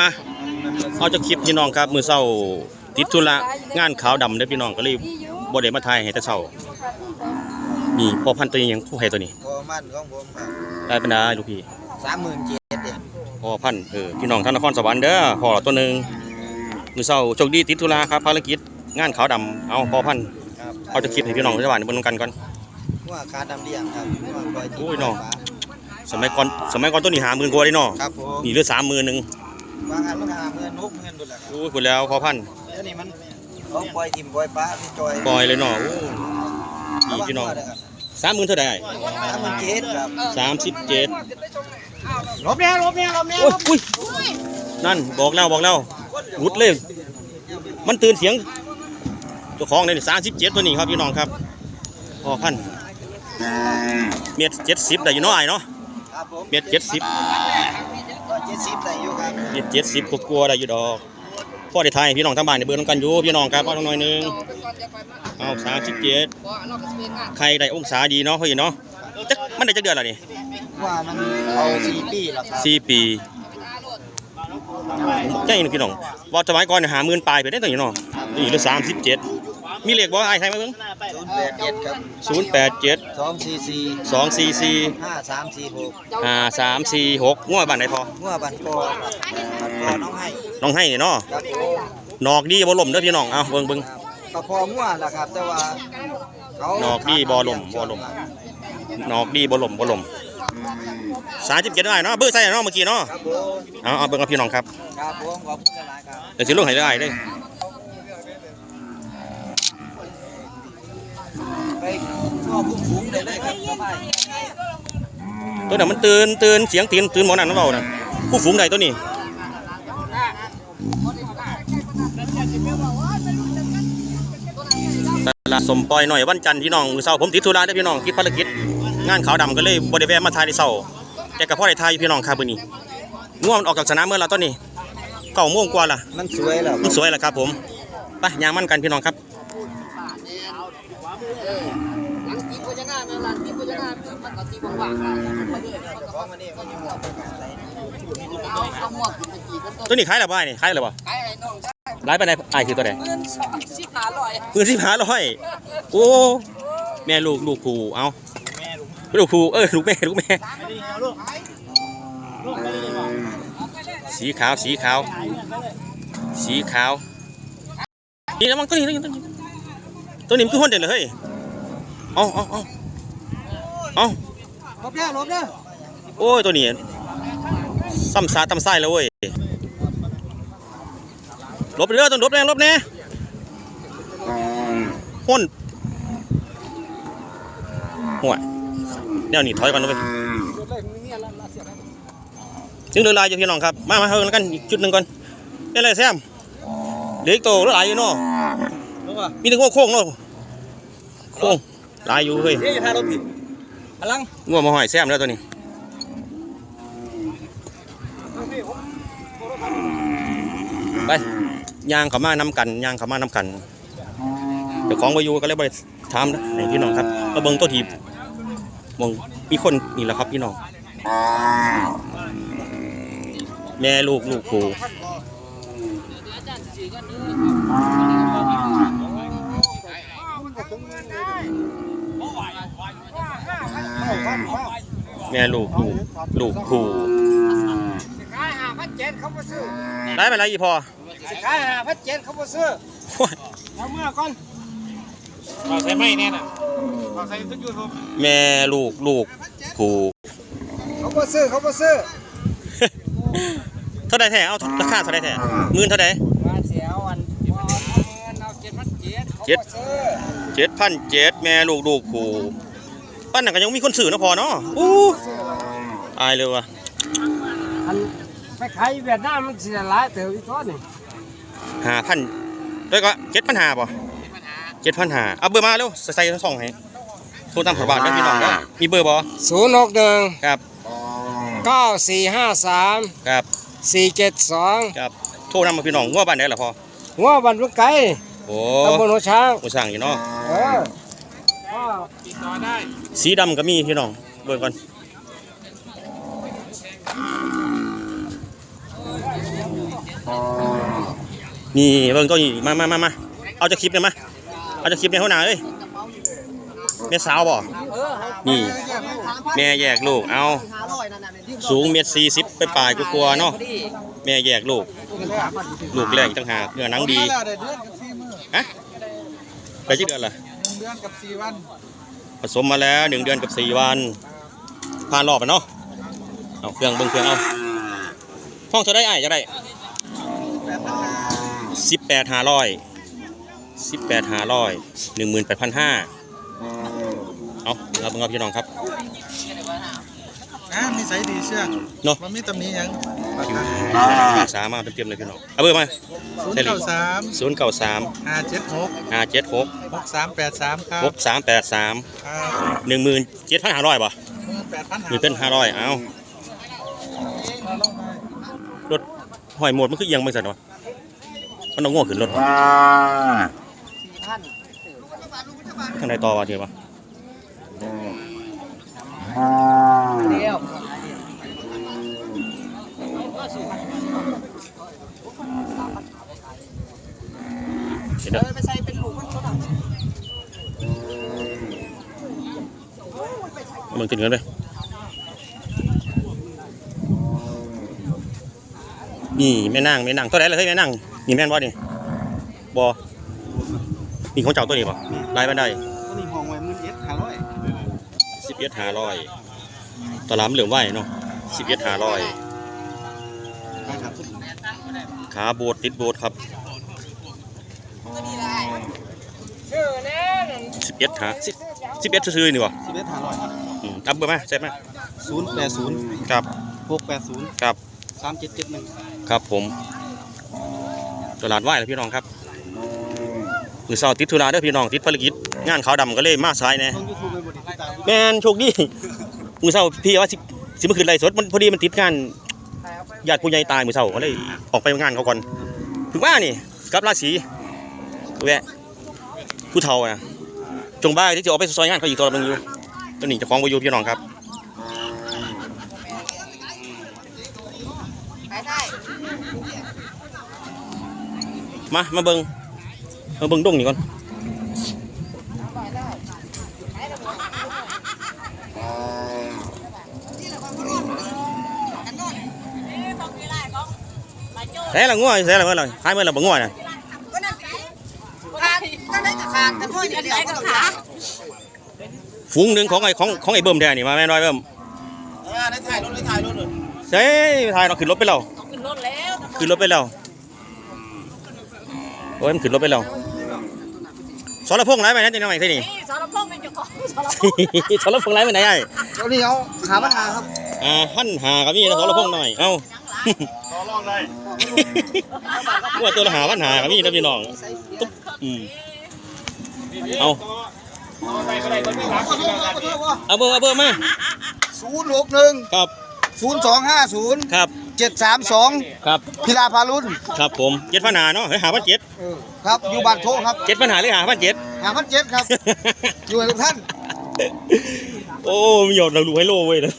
อะเอาจะคลิปพี่น้องครับ มือเศร้าติดธุระงานขาวดำเด้อพี่น้องก็เลยบ่ได้มาถ่ายให้แต่เช้านี่พ่อพันธุ์ตัวนี้ยังผู้ให้ตัวนี้พอมันของผมครับได้เป็นได้ลูกพี่สามหมื่นเจ็ดเองพ่อพันธุ์เออพี่น้องท่านนครสวรรค์เด้อพ่อตัวหนึงมือเศร้าโชคดีติดธุระครับภารกิจงานขาวดำเอาพ่อพันธุ์ครับเอาจะคลิปให้พี่น้องชาวบ้านเบิ่งกันก่อนว่าการดำเลี้ยงครับว่าปล่อยโอ้ยน้องสมัยก่อนสมัยก่อนตัวนี้หาหมื่นกว่าได้เนาะครับผมนี่เหลือสามหมื่นหนึ่ง วางงานมันหาเงินนกเงินดุลละครับโอ้ยพูดแล้วพ่อพันธุ์เดี๋ยวนี้มันเขาปล่อยทิมปล่อยปลาพี่จอยปล่อยเลยเนาะโอ้นี่พี่น้องสามหมื่นเท่าไหร่สามหมื่นเจ็ดครับสามสิบเจ็ดลบเนี่ยลบเนี่ยลบเนี่ยโอ้ยอุ้ยนั่นบอกแล้วบอกแล้วรุดเลย มันตื่นเสียงเจ้าของเลยสามสิบเจ็ดตัวนี้ครับพี่น้องครับพ่อพันธุ์เมียเจ็ดสิบได้อยู่เนาะไอ้เนาะครับผมเมียเจ็ดสิบร้อยเจ็ดสิบได้อยู่ครับ เมียเจ็ดสิบกลัวๆได้อยู่ดอกพ่อได้ทายให้พี่น้องทั้งบ้านในเบอร์น้ำกันอยู่พี่น้องครับเอาหน่อยหนึงเอาสามสิบเจ็ดใครได้องศาดีเนาะเขาอยู่เนาะจักมันได้จักเดือนละนี่ว่ามันเอาสี่ปีแล้วครับสี่ปีใช่พี่น้องว่าสมัยก่อนเนี่ยหาหมื่นปลายไปได้ตัวอยู่เนาะนี่เหลือสามสิบเจ็ด มีเลขบ่ไอ้ใครมาเบิ่งศูนย์แปดเจ็ดครับศูนย์แปดเจ็ดสองสี่สี่สองสี่สี่ห้าสามสี่หกห้าสามสี่หกง้อบ้านไหนพอเมื่อบันโกบันโกน้องให้น้องให้นี่เนาะครับผมนอกดีบ่ล่มเด้อพี่น้องเอาเบิ่งเบิ่งก็พอมั่วแหละครับ แต่ว่าเขานอกดีบ่ลมบ่ลม นอกดีบ่ล่มบ่ล่มสามสิบเจ็ดได้เนาะเบอร์ใส่เนาะเมื่อกี้เนาะครับผมเอาเอาเบิ่งกับพี่น้องครับ ครับผมขอบคุณหลายๆครับ เดี๋ยวสิลงให้ได้เด้อ ทั่วพุ่งฝูงได้เลยครับสบายตัวนั้นมันตื่นตื่นเสียงตีนตื่นหมอนั่นเปล่าน่ะผู้ฝูงใดตัวนี้ตลาดสมปอยหน่อยวันจันทร์พี่น้องมือเช้าผมติดธุระเด้พี่น้องติดภารกิจงานขาวดำก็เลยบ่ได้แวะมาถ่ายในเช้าแต่ก็พอได้ถ่ายพี่น้องครับมื้อนี้ง่วงออกจากสนามเมื่อแล้วตอนนี้เก้าโมงกว่าละมันสวยแล้วมันสวยแล้วครับผมไปยางมั่นกันพี่น้องครับ หลังตีโภชนาเมื่อหลังตีโภชนามันก็ตีว่างๆมันก็เลยมันก็ของอันนี้มันยังหมดเอาเอาหมวกขึ้นไปกี่ต้ก็ตัวนี้ขายแล้วบ่ไอ้นี่ขายแล้วบ่ขายอะไรน้องใช่หลายปานใดอ้คือตัวใดเงินสองสิบห้าร้อยปืนสิบหาร้อย โอ้ แม่ลูกลูกครูเอาลูกครูเออลูกแม่ลูกแม่ สีขาวสีขาว สีขาว นี่นะมันตัวนี้ตัวนี้ตัวนี้ตัวนี้มันคือคนเด่นเลยเฮ้ยเอาเอาเอา เอาลบเนี่ยลบเนี่ยโอ้ยตัวนี้ซ้ำซาตำไส้แล้วเว้ยหลบเรือต้องหลบแรงหลบแน่พ่นห่วยแนวนี้ถอยก่อนนะเว้ยถึงเรือลายอยู่พี่น้องครับ มามาเฮากันอีกจุดหนึ่งก่อนเป็นไรแซมเหลืออีกโตเรือหลายอยู่เนาะลบอะมีถึงโค้งเนาะโค้งหลายอยู่เฮ้ยนี่ถ้าลบผิด พลังงัวมาหอยแซมแล้วตัวนี้ไปยางเขามานำกันยางเขามานำกันเจ้าของวาอยูก็เลยบริถามนะพี่น้องครับมาเบิงตัวทีบมองมีคนนี่แหละครับพี่น้องแม่ลูกลูกครู แม่ลูกลูกลูกครูขายห้าพันเจ็ดเขาบ่ซื้อได้ไปแล้วอีพอสิขายห้าพันเจ็ดเขาบ่ซื้อโอ้ยเอาเมื่อก่อนเราใช้ไม่แน่น่ะเราใช้ทุกยูทูบแม่ลูกลูกครูเขาบ่ซื้อเขาบ่ซื้อเท่าไดแท้เอาราคาเท่าไดแท้หมื่นเท่าไดมาเสียวันเอาเจ็ดพันเจ็ดเขาเจ็ดบ่ซื้อ เจ็ดพันเจ็ดแม่ลูกลูกครูปั้นนั่นก็ยังมีคนซื้อนะพอเนาะอู้อายเลยว่ะอันไปขายเวียดนามมันเสียหลายเติบอีกตัวนี่ห้าพันแล้วก็เจ็ดพันห้าป่ะเจ็ดพันห้าเอาเบอร์มาเร็วใส่ใส่ทั้งสองให้โทรตามขอบาทได้พี่น้องเนาะมีเบอร์บ่ศูนย์หกหนึ่งครับเก้าสี่ห้าสามครับสี่เจ็ดสองครับโทรนำมาพี่น้องว่าบ้านไหนล่ะพอหัวบันลุกไก่ โอ้ตำบลหัวช้างโหสั่งอยู่เนาะเออสีดำก็มีพี่น้องเบิ่งก่อนนี่เบิ่งตัวนี้มามามามาเอาจะคลิปเนี่ยมาเอาจะคลิปในหัวหน้าเอ้ยแม่สาวบ่นี่ แม่แยกลูกเอาห้าร้อยนั่นน่ะที่สูงเมตรสี่สิบไปปลายๆกลัวาๆเนาะแม่แยกลูก ลูกแรกอีกต่างหากเนื้อหนังดี เดือนกับสี่มือฮะไปกี่เดือนละหนึ่งเดือนกับสี่วันผสมมาแล้วหนึ่งเดือนกับสี่วันผ่านรอบไปเนาะเอาเครื่องเบิ่งเครื่องเอาห้องเท่าได้ไอ้ายจะได้แปดพันห้าสิบแปดห้าร้อยสิบแปดห้าร้อยหนึ่งหมื่นแปดพันห้าเอาเราเบิ่งเอาพี่น้องครับ อ่ามีสายดีเชื่องเนาะมันมีตำหนิหยังรักษามาเต็มๆเลยพี่น้องเอาเบอร์มาศูนย์เก้าสามศูนย์เก้าสามห้าเจ็ดหกห้าเจ็ดหกหกสามแปดสามครับหกสามแปดสามครับหนึ่งหมื่นเจ็ดพันห้าร้อยป่ะหมื่นแปดพันหรือเป็นห้าร้อยเอารถหอยหมดมันคือเอียงไม่ใส่หรอมันต้องง่วงขึ้นรถวะทางใดต่อวะเทียววะเดี ยวเดี๋ยวเดี๋ยวไปใส่เป็นลูกมันก็ได้มันขึ้นกันเลยนี่แม่นางแม่นางตัวไหนเลยเฮ้ยแม่นางนี่แม่นบ่นี่บ่นี่ของเจ้าตัวนี้ป่ะลายบันไดตัวนี้ห้องไว้หมื่นเอ็ดห้าร้อยสิบเอ็ดห้าร้อย ตลาดเหลืองไหวเนาะสิบเอ็ดห้าร้อยครับขาโบดติดโบดครับชื่อแน่สิบเอ็ดหาสิสิบเอ็ดซื้อๆนี่วะสิบเอ็ดห้าร้อยอืมอัพเบอร์มาเซ็ตมาศูนย์แปดศูนย์ครับหกแปดศูนย์ครับสามเจ็ดเจ็ดหนึ่งครับผมตลาดไหวแล้วพี่น้องครับมือเสาร์ติดธุระเด้อพี่น้องติดภารกิจงานขาวดำก็เลยมาสายแหน่ต้องยูทูบไปบริติดตามแม่นโชคดี มือเสาร์พี่ว่าสิสิมาขึ้นไล่สดมันพอดีมันติดงานญาติผู้ใหญ่ตายมือเสาร์ก็เลยออกไปงานเขาก่อนถึงว่านี่กับราศีแวะผู้เฒ่านะจงบ้าที่จะออกไปซอยงานเขาอีกตัวนึงอยู่ตัวนี้จะคล้องบอยู่พี่น้องครับมามาเบิงมาเบิงดงนี่ก่อน แซ่ละงัวแซ่ละงัวเลยขายเมื่อไหร่บ่งัวน่ะก็นั่นขาดก็ได้จะขาดแต่พ่อเดียวเดียวก็ต้องขาดฝูงหนึ่งของไอ้ของของไอ้เบิ่มแท้นี่มาแม่นร้อยเบิ่มเออได้ถ่ายรถได้ถ่ายรถเลยเซ่ถ่ายเราขึ้นรถไปแล้วขึ้นรถแล้วขึ้นรถไปแล้วโอ้ยมันขึ้นรถไปแล้วสรพงษ์ไหนไปนั่นจะยังไงที่นี่นี่สารพงเป็นเจ้าของสารพงสรพงษ์ไหนไปไหนไอ้เดี๋ยวนี้เอาหาปัญหาครับอ่าหันหากับมีนะสรพงษ์หน่อยเอ้า ต่อรองได้ว่าตัวละหาปัญหากับมีนะพี่น้องตุ๊บอืมเอาเอาเบอร์เอาเบอร์มาศูนย์หกหนึ่งครับศูนย์สองห้าศูนย์ครับเจ็ดสามสองครับพิลาพารุนครับผมเจ็ดปัญหาเนาะเฮ้ยหาพันเจ็ดครับอยู่บ้านโทครับเจ็ดปัญหาหรือหาพันเจ็ดหาพันเจ็ดครับอยู่กับทุกท่าน โอ้มีหยดเราดูให้โลเว้ยนะ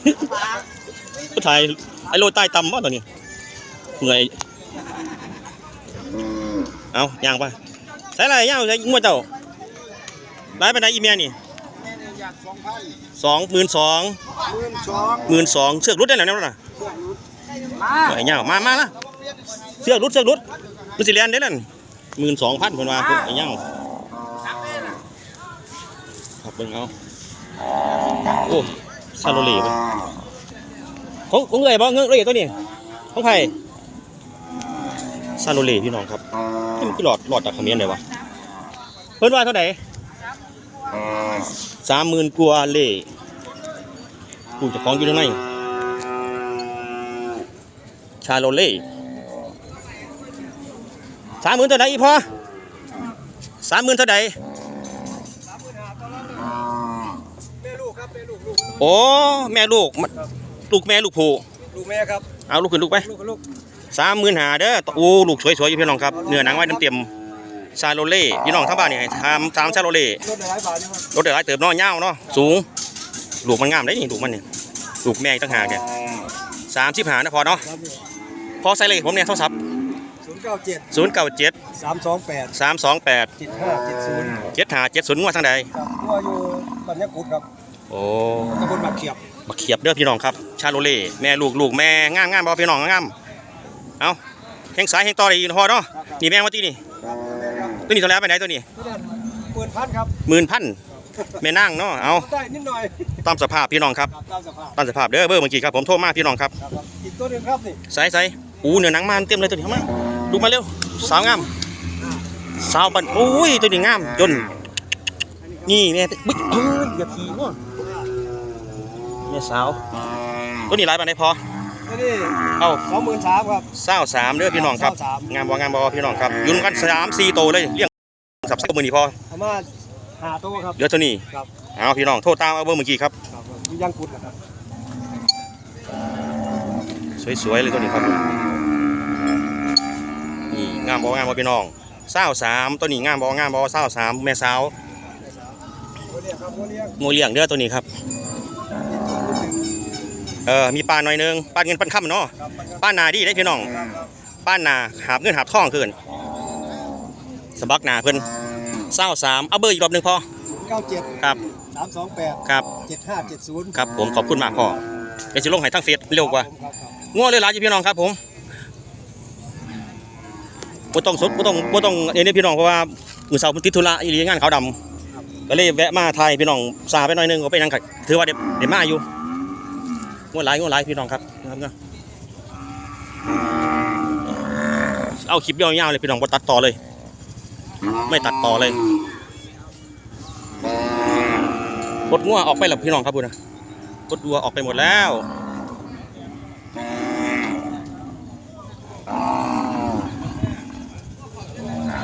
ก็ถ่าย ไอ้โลใต้ตำว่าตอนนี้เหนื่อยเอาย่างไปใส่อะไรย่างใส่งวดเจ้าไล่ไปไหนอีเมียนี่สองหมื่นสองหมื่นสองหมื่นสองเชือกรุดได้แล้วนะไอ้เงามามาละเชือกรุดเชือกรุดรุดสิเลียนได้นั่นหมื่นสองพันคนว่าพวกไอ้เงาครับเบิ่งเอาโอ้ซาโลเล่ไป ของของเงยบ่เงยเงยตัวนี้ของไผ่ซาโลเล่พี่น้องครับนี่มันคือหลอดหลอดจากเขมิ้นเลยวะเพิ่นว่าเท่าไหร่สามหมื่นกว่าเล่กูจะฟ้องอยู่ตรงไหนชาโลเล่สามหมื่นเท่าไหร่อีพอสามหมื่นเท่าไหร่โอ้แม่ลูกมัน ลูกแม่ลูกผู้ลูกแม่ครับเอาลูกขึ้นลูกไปลูกลูกสามหมื่นหาเด้อโอ้ลูกสวยๆอยู่พี่น้องครับเนื้อหนังไว้เต็มๆชาโลเล่พี่น้องทั้งบ้านนี่ให้ทำทำชาโลเล่รถหลายบาทนะครับรถเดือดเติบน้อยเงาวเนาะสูงลูกมันงามได้นี่ลูกมันนี่ลูกแม่อีกต่างหากเนี่ยสามสิบหานะพอเนาะพอใส่เลยผมเนี่ยโทรศัพท์ศูนย์เก้าเจ็ดศูนย์เก้าเจ็ดสามสองแปดสามสองแปดเจ็ดห้าเจ็ดศูนย์เจ็ดหาเจ็ดศูนย์งวดทางใดครับตัวอยู่ปัญญากุดครับ โอ้ตำบลบางเขียบบักเขียบเด้อพี่น้องครับ ชาโลเล่แม่ลูกลูกแม่งามงามบ่พี่น้องงามเอาแข้งซ้ายแข้งต่อได้อีกพอเนาะนี่แม่งว่าตีนี่ตัวนี้เท่าไหร่ไปไหนตัวนี้ตัวนั้นเปิดพันครับหมื่นพันแม่นั่งเนาะเอาได้นิดหน่อยตามสภาพพี่น้องครับครับตามสภาพตามสภาพเด้อเบอร์เมื่อกี้ครับผมโทรมาพี่น้องครับครับครับอีกตัวหนึ่งครับนี่ใส่ใส่อู้เนื้อหนังมันเต็มเลยตัวนี้เข้ามาดูมาเร็วสาวงามสาวปันโอ้ยตัวนี้งามจนนี่แม่บึ๊กเอ้ยอย่าพี เนาะแม่สาวตัวนี้หลายปานใดพอตัวนี้เอ้าสองหมื่นสามครับเศร้าสามเด้อพี่น้องครับเศร้าสามงามบ่งามบ่พี่น้องครับอยุ่นกันสามสี่โตวเลยเลี้ยงสับสับมือนี้พอเอามาหาตัวครับ เดี๋ยวตัวนี้ครับ เอาพี่น้องโทษตามเอาเบอร์เมื่อกี้ครับ ครับครับอยู่ยังกุดนะครับ สวยๆเลยตัวนี้ครับนี่งามบ่งามบ่พี่น้องเศร้าสามตัวนี้งามบ่งามบ่เศร้าสามแม่สาวตัวเนี้ยครับตัวเนี้ยงูเลี้ยงเด้อตัวนี้ครับ เออมีปลาหน่อยหนึงปลาเงินปลาค่ำเนาะครับมันก็ปลานาดีได้พี่น้องครับครับปลานาหาบเงินหาบทองคืนสะบักหนาเพิ่นเศร้าสามเอาเบอร์อีกรอบหนึงพอศูนย์เก้าเจ็ดครับสามสองแปดครับเจ็ดห้าเจ็ดศูนย์ครับผมขอบคุณมากพ่อเดี๋ยวจะลงให้ทั้งเฟซเร็วกว่าครับครับง่วงเลยหลายอยู่พี่น้องครับผมบ่ต้องสดบ่ต้องบ่ต้องเอ็นพี่น้องเพราะว่ามื้อเช้ามันติดธุระอีหลีงานขาวดำก็เลยแวะมาถ่ายพี่น้องซาไปหน่อยหนึงก็ไปนั่งก็ถือว่าได้ได้มาอยู่ ง่วหลายง่วหลายพี่น้องครับนะครับเนาะเอาคลิปยาวๆเลยพี่น้องบ่ตัดต่อเลย ไม่ตัดต่อเลยกดงัวออกไปแล้วพี่น้องครับบุญนะกดดัวออกไปหมดแล้ว